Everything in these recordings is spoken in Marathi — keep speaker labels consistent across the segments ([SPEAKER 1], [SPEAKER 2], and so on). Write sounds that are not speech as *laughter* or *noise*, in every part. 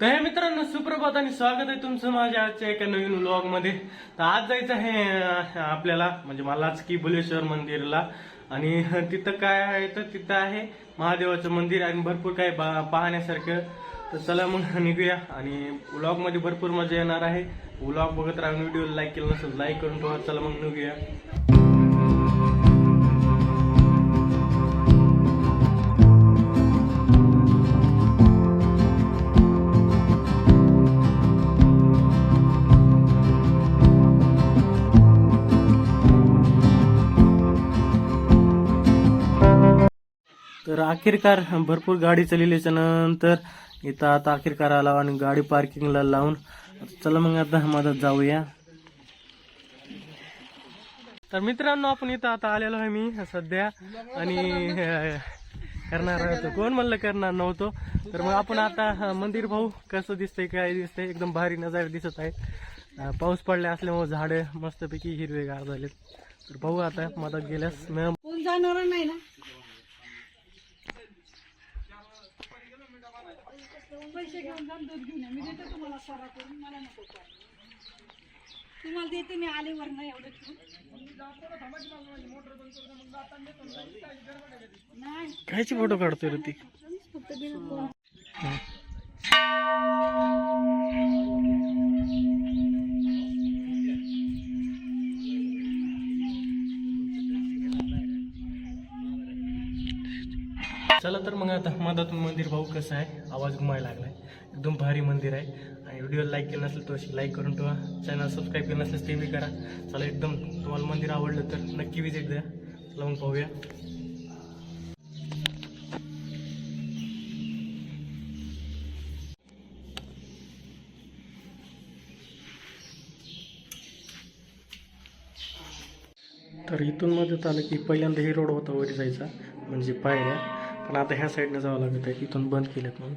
[SPEAKER 1] तर हे मित्रांनो सुप्रभात आणि स्वागत आहे तुमचं माझ्या आजच्या एका नवीन व्लॉगमध्ये तर आज जायचं आहे आपल्याला म्हणजे मलाच की बुलेश्वर मंदिरला. आणि *laughs* तिथं काय आहे तर तिथं आहे महादेवाचं मंदिर आणि भरपूर काय पा- पाहण्यासारखं. तर चला मग *laughs* निघूया. आणि व्लॉगमध्ये भरपूर मजा येणार आहे. व्लॉग बघत राहून व्हिडिओ लाईक केलं नसेल लाईक करून ठेवा. चला मग निघूया. तर अखेरकार भरपूर गाडी चालल्याच्या नंतर इथं आता अखेरकार आला आणि गाडी पार्किंगला लावून चला मग आता मदत जाऊया. तर मित्रांनो आपण इथं आता आलेलो आहे मी सध्या आणि करणार होतो कोण म्हणलं करणार नव्हतो. तर मग आपण आता मंदिर भाऊ कसं दिसतंय काय दिसतंय. एकदम भारी नजारे दिसत आहेत पाऊस पडले असल्यामुळे झाडे मस्तपैकी हिरवेगार झालेत. तर भाऊ आता मदत गेल्यास. मॅम
[SPEAKER 2] कोण जाणार नाही ना? पैसे घेऊन जा दूध घेऊन या. मी देते तुम्हाला सारा करून मला नको काय. तुम्हाला देते मी आलेवर नाही एवढं ठेवून. नाही.
[SPEAKER 1] कायची फोटो काढतोय रे ती?
[SPEAKER 2] फक्त बिल
[SPEAKER 1] मधात मंदिर भाऊ कसं आहे? आवाज घुमायला आहे एकदम भारी मंदिर आहे. आणि व्हिडिओ लाईक केलं नसेल तर अशी लाईक करून ठेवा. चॅनल सबस्क्राईब केलं नसेल ते बी करा. चला एकदम तुम्हाला मंदिर आवडलं तर नक्की विजिट द्या. चला मग पाहूया. तर इथून मदत आलं की पहिल्यांदा हे रोड होता वर जायचा. म्हणजे पायऱ्या. पण आता ह्या साईडनं जावं लागत आहे. इथून बंद केलेत म्हणून.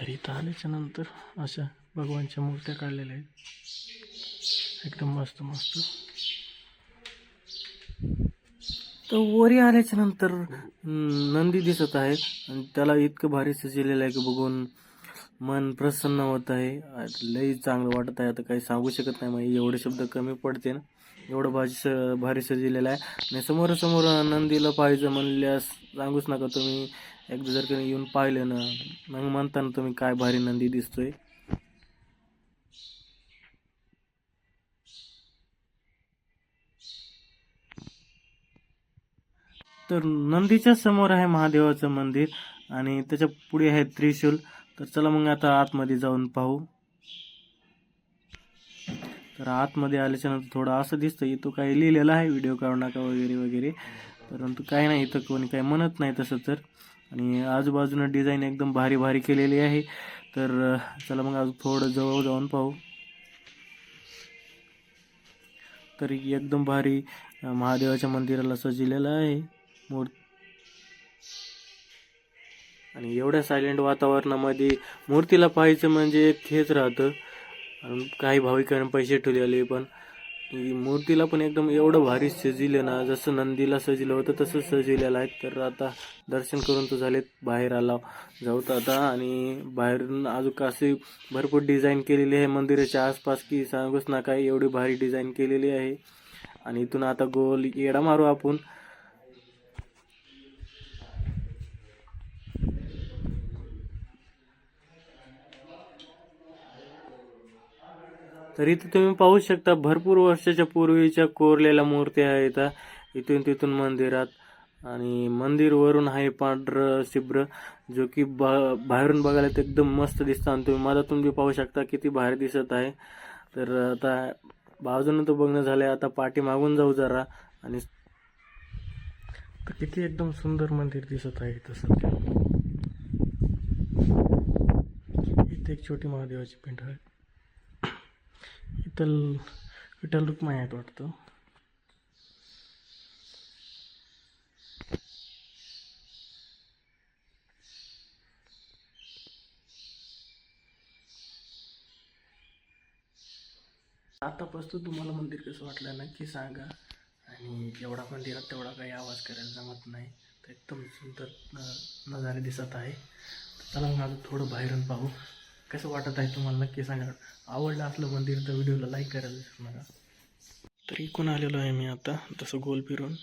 [SPEAKER 1] तर इथं आल्याच्यानंतर अशा भगवानच्या मूर्त्या काढलेल्या आहेत. एकदम मस्त मस्त. तर वरी आल्याच्यानंतर नंदी दिसत आहे. आणि त्याला इतकं भारी सजलेलं आहे की बघून मन प्रसन्न होत आहे. लई चांगलं वाटत आहे. आता काही सांगू शकत नाही मग एवढे शब्द कमी पडते ना. एवढं भाजी स भारी सजलेलं आहे. आणि समोरासमोर नंदीला पाहायचं म्हणल्यास सांगूच नका तुम्ही. एकदा जर कधी येऊन पाहिलं ना मग म्हणता ना तुम्ही काय भारी नंदी दिसतोय. तर नंदीच्या समोर आहे महादेवाचं मंदिर आणि त्याच्या पुढे आहे त्रिशूल. तर चला मग आता आतमध्ये जाऊन पाहू. तर आतमध्ये आल्याच्यानंतर थोडं असं दिसतं इथं काही लिहिलेलं आहे व्हिडिओ काढू नका वगैरे वगैरे. परंतु काय नाही इथं कोणी काही म्हणत नाही तसं तर. आणि आजूबाजूनं डिझाईन एकदम भारी भारी केलेली आहे. तर चला मग आज थोडं जवळ जाऊन पाहू. तर एकदम भारी महादेवाच्या मंदिराला सजलेलं आहे मूर्ती. आणि एवढ्या सायलेंट वातावरणामध्ये मूर्तीला पाहायचं म्हणजे एक हेच राहतं. काही भाविकांना पैसे ठेवलेले पण मूर्तीला पण एकदम एवढं भारी सजिलं ना जसं नंदीला सजिलं होतं तसं सजिलेलं आहे. तर आता दर्शन करून तो झालेत बाहेर आला. जाऊ तर आता आणि बाहेरून अजून असे भरपूर डिझाईन केलेली आहे. मंदिराच्या आसपास की सांगूच ना काय एवढी भारी डिझाईन केलेली आहे. आणि इथून आता गोल येडा मारू आपण. तर इथे तुम्ही पाहू शकता भरपूर वर्षाच्या पूर्वीच्या कोरलेल्या मूर्त्या आहेत इथून तिथून मंदिरात. आणि मंदिर वरून आहे पांढरं शिब्र जो की बा बाहेरून बघायला तर एकदम मस्त दिसतं. आणि तुम्ही मधातून बी पाहू शकता किती बाहेर दिसत आहे. तर आता बाजूनं तो बघणं झालंय आता पाठी मागून जाऊ जरा. आणि तर किती एकदम सुंदर मंदिर दिसत आहे इथं सध्या. इथे एक छोटी महादेवाची पिंड आहे. विठ्ठल विठ्ठल रुक्माई आहेत वाटतं आतापासून तुम्हाला मंदिर कसं वाटलं नक्की सांगा. आणि जेवढा मंदिरात तेवढा काही आवाज करायला जमत नाही. तर एकदम सुंदर नजारे दिसत आहे. चला मग आता थोडं बाहेरून पाहू. कसं वाटत आहे तुम्हाला नक्की सांगा. आवडलं असलं मंदिर तर व्हिडिओला लाईक करायला विसरू नका. तर इकून आलेलो आहे मी आता तसं गोल फिरून.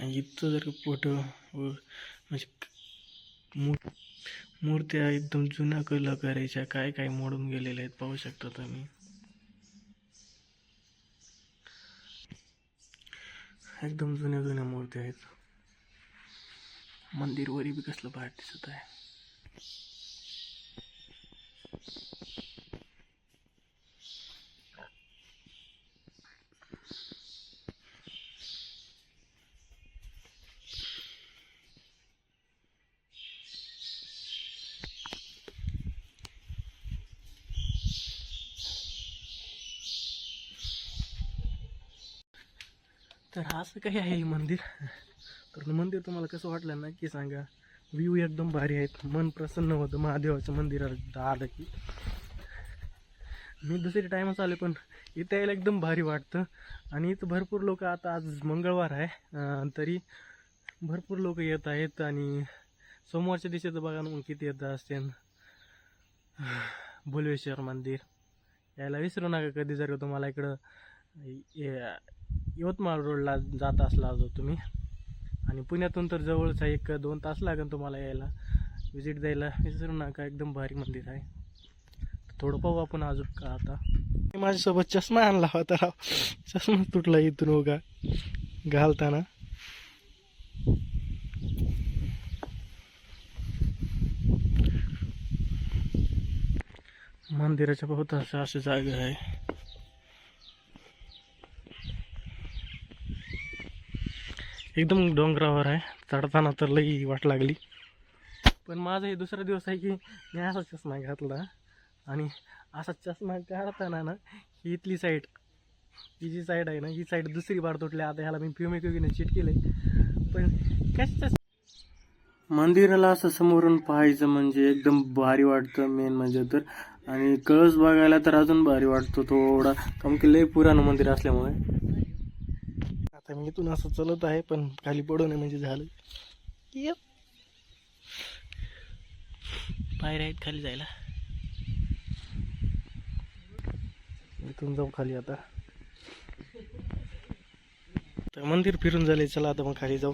[SPEAKER 1] आणि इथं जर फोटो म्हणजे मूर्त्या एकदम जुन्या कला करायच्या काय काय मोडून गेलेल्या आहेत पाहू शकता तुम्ही. एकदम जुन्या जुन्या मूर्त्या आहेत. मंदिरवरी बी कसलं बाहेर दिसत आहे. तर असं काही आहे हे मंदिर. तर मंदिर तुम्हाला कसं वाटलं नक्की सांगा व्ह्यू एकदम भारी आहेत. मन प्रसन्न होतं. महादेवाच्या मंदिरात आलं की. मी दुसरी टायमच आले पण इथं यायला एकदम भारी वाटतं. आणि इथं भरपूर लोक आता आज मंगळवार आहे. तरी भरपूर लोक येत आहेत आणि सोमवारच्या दिवशी तर बघा ना मग किती येत असतील भुलेश्वर मंदिर. यायला विसरू नका कधी जर तुम्हाला इकडं ये- यवतमाळ रोडला जात असला जो तुम्ही. आणि पुण्यातून तर जवळचा एक दोन तास लागेल तुम्हाला यायला. विजिट द्यायला. विसरू नका. एकदम भारी मंदिर आहे. थोडं पाहू आपण अजून का आता. माझ्यासोबत चष्मा आणला होता राव. चष्मा तुटला इथून उगा. घालताना. मंदिराच्या बहुत अशी जागा आहे. एकदम डोंगरावर आहे. चढताना तर लई वाट लागली. पण माझा हे दुसरा दिवस आहे की मी असा चष्मा घातला आणि असा चष्मा काढताना ना ही इथली साईड ही जी साईड आहे ना ही साईड दुसरी बार तुटली. आता ह्याला मी फ्युमिक्युकीने चिट केले पण कशाच मंदिराला असं समोरून पाहायचं म्हणजे एकदम भारी वाटतं मेन म्हणजे तर. आणि कळस बघायला तर अजून भारी वाटतो थोडा. कारण की लय पुराणं मंदिर असल्यामुळे. आता मी इथून असं चलत आहे पण खाली पडू नये म्हणजे झालं. पायऱ्या आहेत खाली जायला. इथून जाऊ खाली आता. तर मंदिर फिरून झाले चला आता मग खाली जाऊ.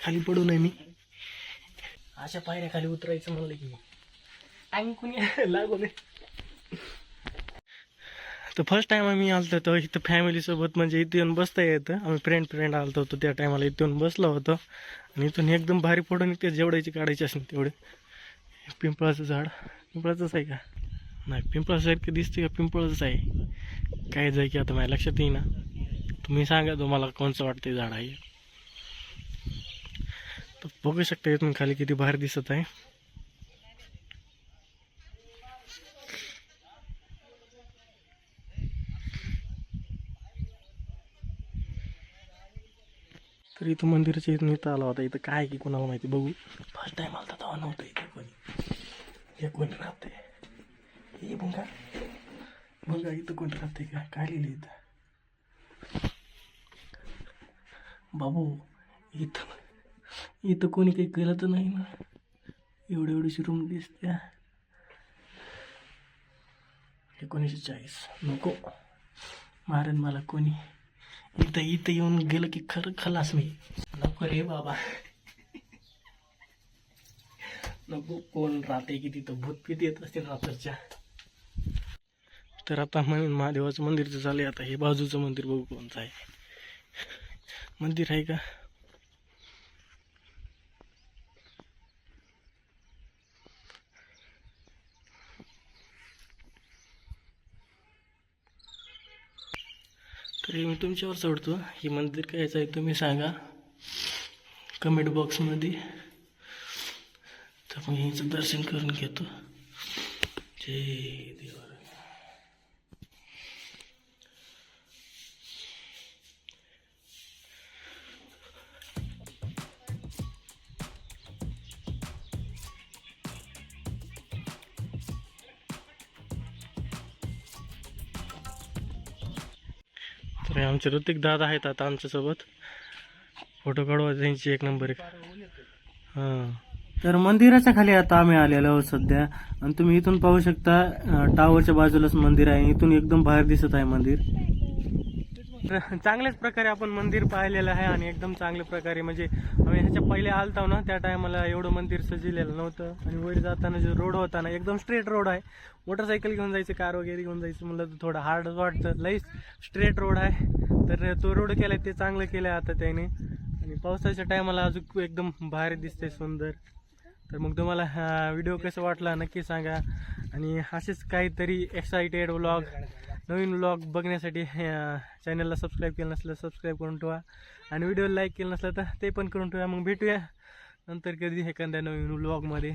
[SPEAKER 1] खाली पडू नये मी. अशा पायऱ्या खाली उतरायचं म्हणलं की आणि कुणी *laughs* लागू नये. तर फर्स्ट टाइम आम्ही आलो तर इथं फॅमिलीसोबत म्हणजे इथे येऊन बसता येतं. आम्ही फ्रेंड फ्रेंड आलतो होतो त्या टायमाला इथून येऊन बसलो होतो. आणि इथून एकदम भारी फोटो निघते जेवढ्याची काढायची असेल तेवढे. पिंपळाचं झाड. पिंपळाचंच आहे का? नाही पिंपळासारखं दिसते का? पिंपळाचंच आहे. काय जाय की आता माझ्या लक्षात येईना. तुम्ही सांगा तुम्हाला कोणचं वाटतं झाड आहे. तर बघू शकता इथून खाली किती भारी दिसत आहे. तर इथं मंदिराच्या इथून इथं आला होता. इथं काय की कोणाला माहिती? बघू. फर्स्ट टाइम आला तेव्हा नव्हतं इथे कोणी. हे कोणी राहते हे बघा बघा इथं कोणी राहते का? काय लिहिलं इथं? बाबू इथं इथं कोणी काही केलं तर नाही ना. एवढी एवढीशी रूम दिसते एकोणीसशे चाळीस. नको. मारेन मला कोणी. इथं इथं येऊन गेलं की खरं खलास मी. नको रे बाबा. नको कोण राहते की तिथं? भूत किती येत असतील रात्रच्या? तर आता म्हणून महादेवाचं मंदिरचं चालू आता हे बाजूचं मंदिर बघू कोणचं आहे. मंदिर आहे का? तरी मी तुमच्यावर सोडतो हे मंदिर कायचं आहे तुम्ही सांगा. कमेंट बॉक्समध्ये. तर मी यांचं दर्शन करून घेतो. जय देवा. हे आमचे ऋतिक दादा आहेत आता आमच्यासोबत. फोटो काढवा त्यांची एक नंबर एक. हां. तर मंदिराच्या खाली आता आम्ही आलेलो आहोत सध्या. आणि तुम्ही इथून पाहू शकता टावरच्या बाजूलाच मंदिर आहे. इथून एकदम बाहेर दिसत आहे मंदिर. *laughs* चांगल्याच प्रकारे आपण मंदिर पाहिलेलं आहे आणि एकदम चांगल्या प्रकारे म्हणजे आम्ही ह्याच्या पहिले आलताव ना त्या टायमाला एवढं मंदिर सजिलेलं नव्हतं. आणि वर जाताना जो रोड होता ना एकदम स्ट्रेट रोड आहे. मोटरसायकल घेऊन जायचं कार वगैरे घेऊन जायचं म्हणलं तर थोडं हार्ड वाटतं. लई स्ट्रेट रोड आहे. तर तो रोड केला ते चांगलं केलं आता त्याने. आणि पावसाच्या टायमाला अजून एकदम भारी दिसते सुंदर. तर मग तुम्हाला हा व्हिडिओ कसा वाटला नक्की सांगा. आणि असेच काहीतरी एक्सायटेड व्लॉग नवीन ब्लॉग बघण्यासाठी चॅनलला सबस्क्राईब केलं नसलं सबस्क्राईब करून ठेवा. आणि व्हिडिओ लाईक केलं नसलं तर ते पण करून ठेवा. मग भेटूया नंतर कधी एखाद्या नवीन व्लॉगमध्ये